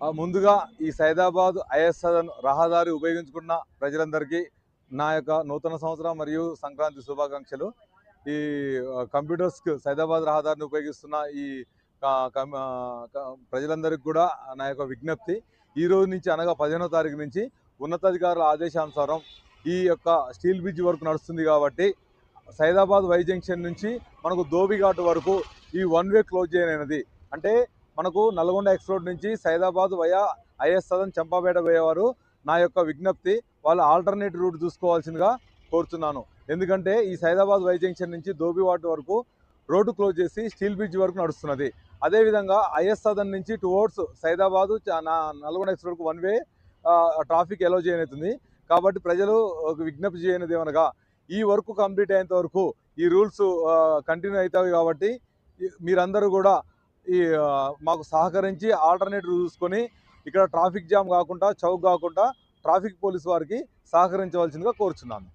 ముందుగా ఈ సైదాబాద్ ఐఎస్ఆర్ రహదారి ఉపయోగించుకున్న ప్రజలందరికీ నా యొక్క నూతన సంవత్సరం మరియు సంక్రాంతి శుభాకాంక్షలు. ఈ కంప్యూటర్స్కి సైదాబాద్ రహదారిని ఉపయోగిస్తున్న ఈ ప్రజలందరికీ కూడా నా యొక్క విజ్ఞప్తి. ఈ రోజు నుంచి అనగా పదిహేనో తారీఖు నుంచి ఉన్నతాధికారుల ఆదేశానుసారం ఈ యొక్క స్టీల్ బ్రిడ్జ్ వరకు నడుస్తుంది కాబట్టి సైదాబాద్ వై జంక్షన్ నుంచి మనకు ధోబిఘాట్ వరకు ఈ వన్ వే క్లోజ్ చేయనది అంటే మనకు నల్గొండ ఎక్స్రోడ్ నుంచి సైదాబాద్ వయా ఐఎస్ సదన్ చంపాపేట పోయేవారు. నా యొక్క విజ్ఞప్తి వాళ్ళు ఆల్టర్నేట్ రూట్ చూసుకోవాల్సిందిగా కోరుతున్నాను ఎందుకంటే ఈ సైదాబాద్ వై జంక్షన్ నుంచి ధోబిఘాట్ వరకు రోడ్డు క్లోజ్ చేసి స్టీల్ బ్రిడ్జ్ వరకు నడుస్తున్నది. అదేవిధంగా ఐఎస్ సదన్ నుంచి టువర్డ్స్ సైదాబాదు నా నల్గొండ ఎక్స్రోడ్కు వన్ వే ట్రాఫిక్ ఎలో చేయనవుతుంది కాబట్టి ప్రజలు ఒక విజ్ఞప్తి చేయనిది ఏమనగా ఈ వర్క్ కంప్లీట్ అయ్యేంత వరకు ఈ రూల్స్ కంటిన్యూ అవుతాయి కాబట్టి మీరందరూ కూడా ఈ మాకు సహకరించి ఆల్టర్నేటివ్ చూసుకొని ఇక్కడ ట్రాఫిక్ జామ్ కాకుండా చౌక్ కాకుండా ట్రాఫిక్ పోలీస్ వారికి సహకరించవలసిందిగా కోరుచున్నాను.